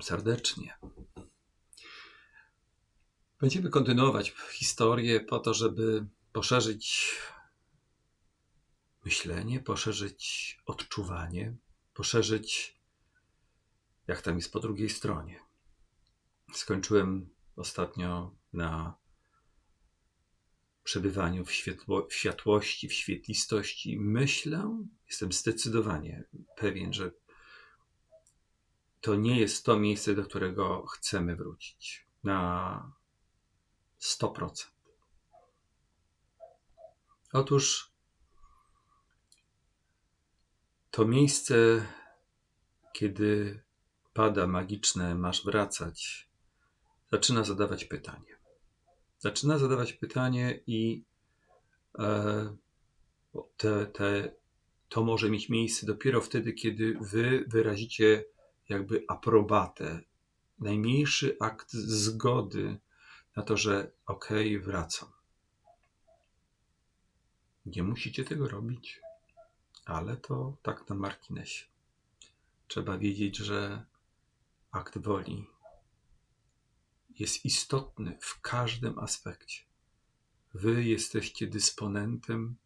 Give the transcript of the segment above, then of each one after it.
Witam serdecznie. Będziemy kontynuować historię po to, żeby poszerzyć myślenie, poszerzyć odczuwanie, poszerzyć, jak tam jest po drugiej stronie. Skończyłem ostatnio na przebywaniu w, światło, w światłości, w świetlistości. Myślę, jestem zdecydowanie pewien, że to nie jest to miejsce, do którego chcemy wrócić na 100%. Otóż to miejsce, kiedy pada magiczne, masz wracać, zaczyna zadawać pytanie. Zaczyna zadawać pytanie, i e, te, te, to może mieć miejsce dopiero wtedy, kiedy wy wyrazicie jakby aprobatę, najmniejszy akt zgody na to, że okej, okay, wracam. Nie musicie tego robić, ale to tak na marginesie. Trzeba wiedzieć, że akt woli jest istotny w każdym aspekcie. Wy jesteście dysponentem,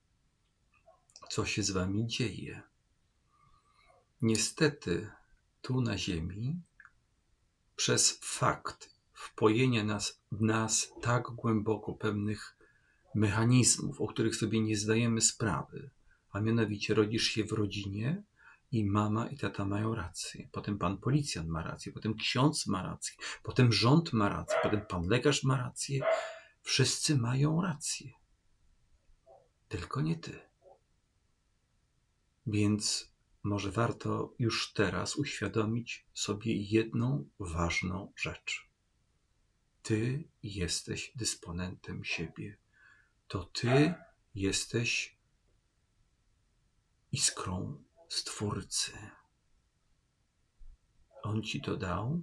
co się z wami dzieje. Niestety, tu na Ziemi, przez fakt wpojenia nas, w nas tak głęboko pewnych mechanizmów, o których sobie nie zdajemy sprawy, a mianowicie rodzisz się w rodzinie i mama i tata mają rację, potem pan policjant ma rację, potem ksiądz ma rację, potem rząd ma rację, potem pan lekarz ma rację. Wszyscy mają rację. Tylko nie ty. Więc może warto już teraz uświadomić sobie jedną ważną rzecz. Ty jesteś dysponentem siebie. To ty jesteś iskrą Stwórcy. On ci to dał,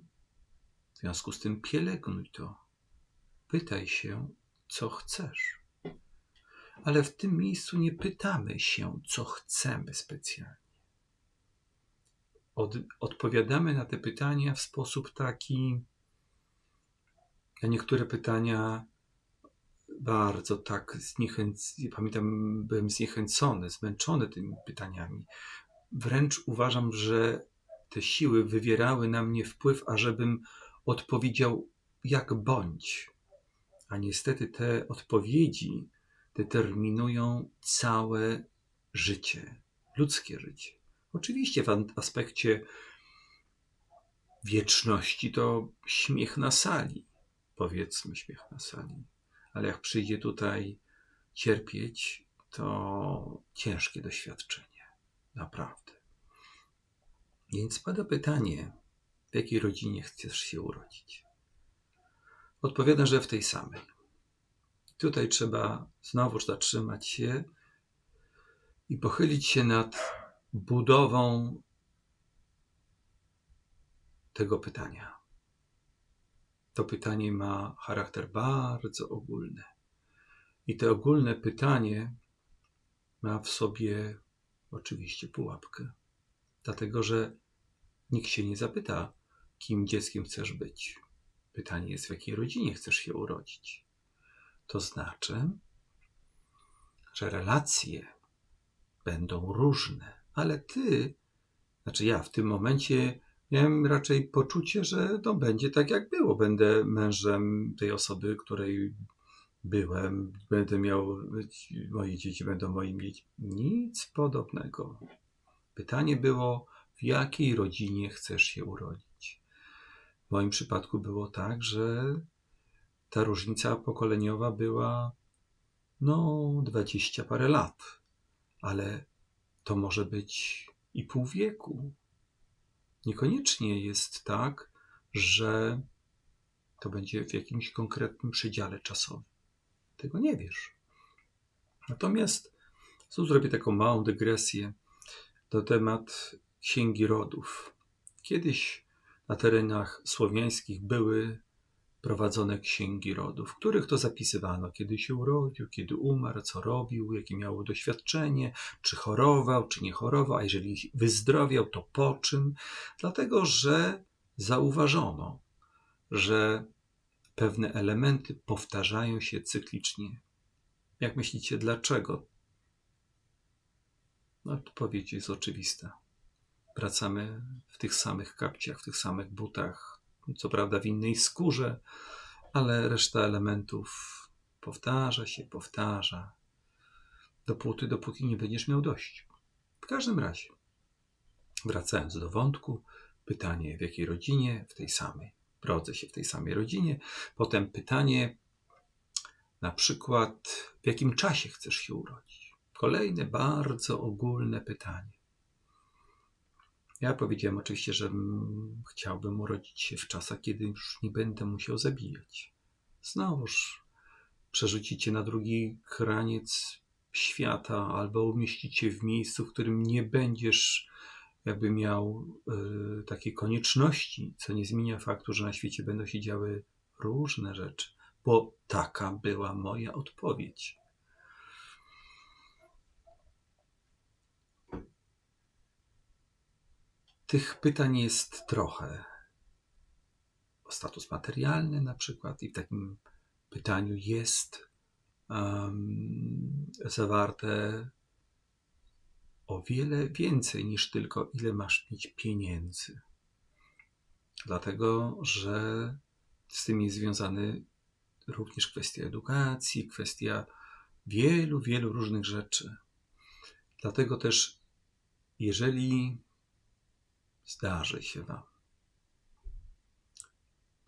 w związku z tym pielęgnuj to. Pytaj się, co chcesz. Ale w tym miejscu nie pytamy się, co chcemy specjalnie od, odpowiadamy na te pytania w sposób taki, na niektóre pytania bardzo tak zniechęcony, pamiętam, byłem zniechęcony, zmęczony tymi pytaniami. Wręcz uważam, że te siły wywierały na mnie wpływ, ażebym odpowiedział jak bądź. A niestety te odpowiedzi determinują całe życie, ludzkie życie. Oczywiście w aspekcie wieczności to śmiech na sali, powiedzmy śmiech na sali, ale jak przyjdzie tutaj cierpieć, to ciężkie doświadczenie, naprawdę. Więc pada pytanie, w jakiej rodzinie chcesz się urodzić? Odpowiadam, że w tej samej. Tutaj trzeba znowu zatrzymać się i pochylić się nad budową tego pytania. To pytanie ma charakter bardzo ogólny. I to ogólne pytanie ma w sobie oczywiście pułapkę. Dlatego, że nikt się nie zapyta, kim dzieckiem chcesz być. Pytanie jest, w jakiej rodzinie chcesz się urodzić. To znaczy, że relacje będą różne ale ty, znaczy ja w tym momencie miałem raczej poczucie, że to będzie tak jak było. Będę mężem tej osoby, której byłem, będę miał, moje dzieci będą moimi dziećmi. Nic podobnego. Pytanie było, w jakiej rodzinie chcesz się urodzić? W moim przypadku było tak, że ta różnica pokoleniowa była no dwadzieścia parę lat, ale to może być i pół wieku. Niekoniecznie jest tak, że to będzie w jakimś konkretnym przedziale czasowym. Tego nie wiesz. Natomiast tu zrobię taką małą dygresję do temat księgi rodów. Kiedyś na terenach słowiańskich były prowadzone księgi rodów, w których to zapisywano, kiedy się urodził, kiedy umarł, co robił, jakie miało doświadczenie, czy chorował, czy nie chorował, a jeżeli wyzdrowiał, to po czym, dlatego że zauważono, że pewne elementy powtarzają się cyklicznie. Jak myślicie, dlaczego? No, odpowiedź jest oczywista. Wracamy w tych samych kapciach, w tych samych butach, co prawda w innej skórze, ale reszta elementów powtarza się, powtarza, dopóty, dopóki nie będziesz miał dość. W każdym razie, wracając do wątku, pytanie w jakiej rodzinie, w tej samej. Rodzę się w tej samej rodzinie. Potem pytanie, na przykład, w jakim czasie chcesz się urodzić? Kolejne bardzo ogólne pytanie. Ja powiedziałem oczywiście, że chciałbym urodzić się w czasach, kiedy już nie będę musiał zabijać. Znowuż przerzucić cię na drugi kraniec świata albo umieścić cię w miejscu, w którym nie będziesz jakby miał y, takiej konieczności, co nie zmienia faktu, że na świecie będą się działy różne rzeczy, bo taka była moja odpowiedź. Tych pytań jest trochę. O status materialny na przykład i w takim pytaniu jest um, zawarte o wiele więcej niż tylko ile masz mieć pieniędzy. Dlatego, że z tym jest związany również kwestia edukacji, kwestia wielu, wielu różnych rzeczy. Dlatego też, jeżeli zdarzy się Wam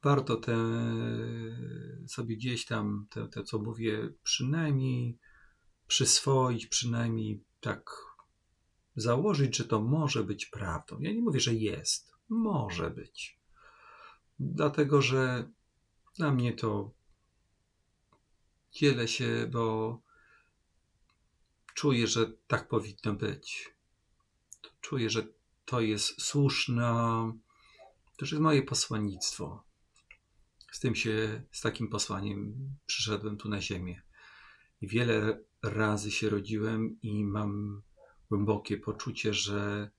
warto te, sobie gdzieś tam te, te, co mówię, przynajmniej przyswoić, przynajmniej tak założyć, że to może być prawdą. Ja nie mówię, że jest. Może być. Dlatego, że dla mnie to dzielę się, bo czuję, że tak powinno być. Czuję, że to jest słuszne. To jest moje posłannictwo. Z tym się, z takim posłaniem przyszedłem tu na ziemię. Wiele razy się rodziłem i mam głębokie poczucie, że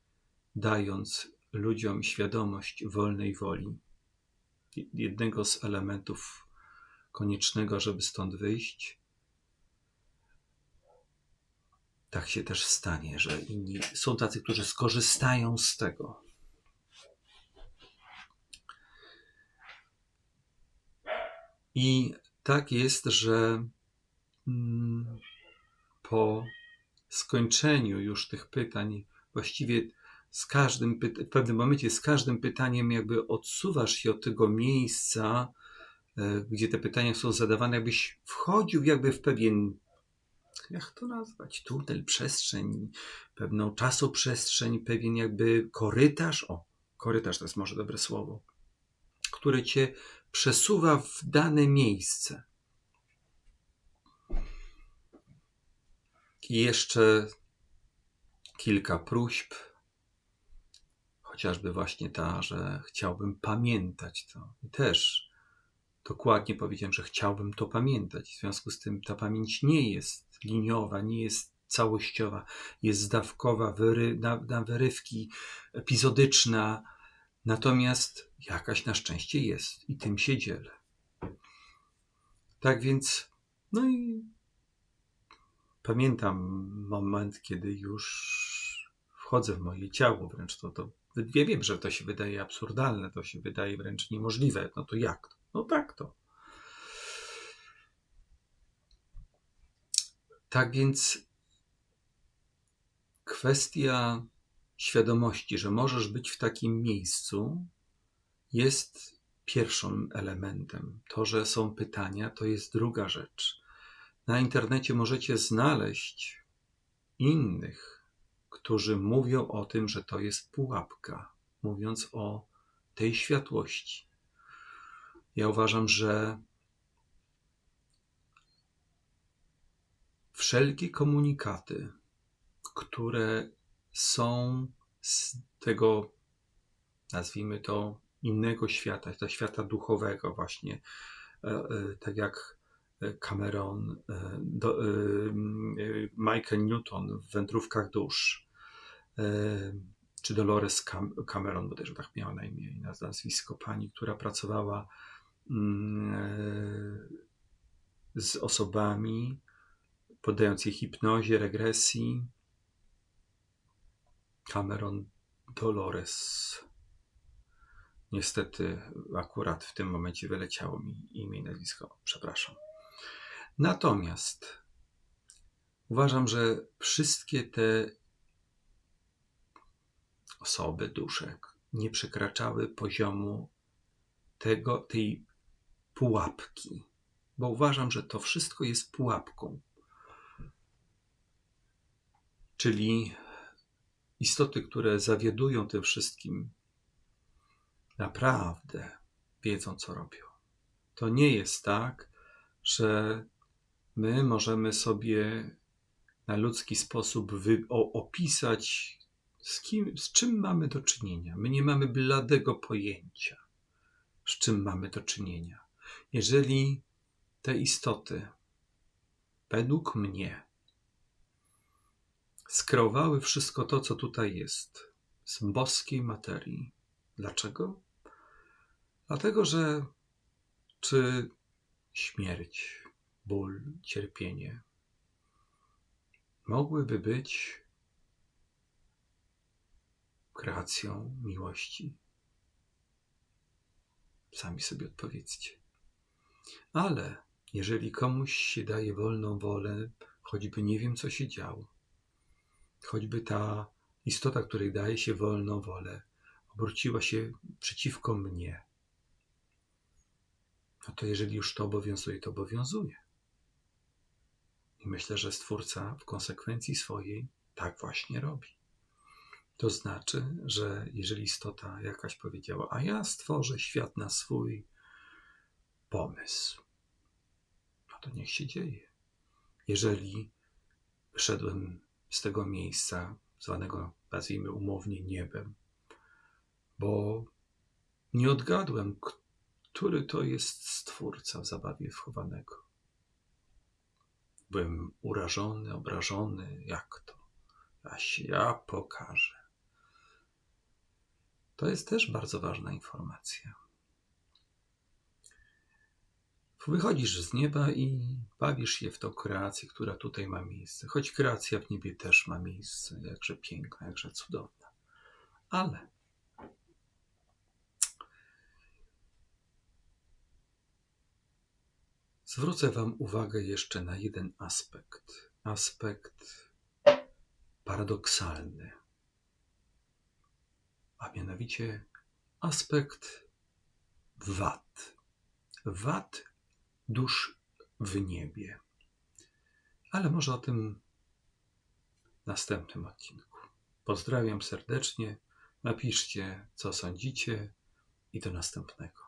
dając ludziom świadomość wolnej woli, jednego z elementów koniecznego, żeby stąd wyjść, tak się też stanie, że inni są tacy, którzy skorzystają z tego. I tak jest, że mm, po skończeniu już tych pytań, właściwie z każdym, w pewnym momencie z każdym pytaniem jakby odsuwasz się od tego miejsca, e, gdzie te pytania są zadawane, jakbyś wchodził jakby w pewien, jak to nazwać, tunel, przestrzeń, pewną czasoprzestrzeń, pewien jakby korytarz, o, korytarz to jest może dobre słowo, które cię przesuwa w dane miejsce. I jeszcze kilka próśb, chociażby właśnie ta, że chciałbym pamiętać to. I też dokładnie powiedziałem, że chciałbym to pamiętać. W związku z tym ta pamięć nie jest liniowa, nie jest całościowa, jest zdawkowa, wyry, na, na wyrywki, epizodyczna, Natomiast jakaś na szczęście jest i tym się dzielę. Tak więc, no i pamiętam moment, kiedy już wchodzę w moje ciało, wręcz to, to ja wiem, że to się wydaje absurdalne, to się wydaje wręcz niemożliwe. No to jak? No tak to. Tak więc kwestia świadomości, że możesz być w takim miejscu, jest pierwszym elementem. To, że są pytania, to jest druga rzecz. Na internecie możecie znaleźć innych, którzy mówią o tym, że to jest pułapka, mówiąc o tej światłości. Ja uważam, że wszelkie komunikaty, które są z tego, nazwijmy to, innego świata, to świata duchowego, właśnie, e, e, tak jak Cameron, e, do, Michael Newton w Wędrówkach Dusz, czy Dolores Cam- Cameron, bodajże tak miała na imię i naz- nazwisko, pani, która pracowała mm, z osobami, poddając je hipnozie, regresji. Cameron Dolores. Niestety, akurat w tym momencie wyleciało mi imię i nazwisko. Przepraszam. Natomiast uważam, że wszystkie te osoby, duszek nie przekraczały poziomu tego, tej pułapki, bo uważam, że to wszystko jest pułapką. Czyli istoty, które zawiadują tym wszystkim, naprawdę wiedzą, co robią. To nie jest tak, że my możemy sobie na ludzki sposób opisać, z, kim, z czym mamy do czynienia. My nie mamy bladego pojęcia, z czym mamy do czynienia. Jeżeli te istoty, według mnie, skreowały wszystko to, co tutaj jest, z boskiej materii. Dlaczego? Dlatego, że czy śmierć, ból, cierpienie mogłyby być kreacją miłości? Sami sobie odpowiedzcie. Ale jeżeli komuś się daje wolną wolę, choćby nie wiem, co się działo, choćby ta istota, której daje się wolną wolę, obróciła się przeciwko mnie, no to jeżeli już to obowiązuje, to obowiązuje. I myślę, że Stwórca w konsekwencji swojej tak właśnie robi. To znaczy, że jeżeli istota jakaś powiedziała, a ja stworzę świat na swój pomysł, no to niech się dzieje. Jeżeli wyszedłem z tego miejsca, zwanego nazwijmy umownie niebem, bo nie odgadłem, który to jest stwórca w zabawie wchowanego. Byłem urażony, obrażony, jak to? Się ja pokażę. To jest też bardzo ważna informacja. Wychodzisz z nieba i bawisz się w tą kreację, która tutaj ma miejsce. Choć kreacja w niebie też ma miejsce, jakże piękna, jakże cudowna. Ale zwrócę Wam uwagę jeszcze na jeden aspekt. Aspekt paradoksalny. A mianowicie aspekt wad. Wad dusz w niebie. Ale może o tym w następnym odcinku. Pozdrawiam serdecznie. Napiszcie, co sądzicie i do następnego.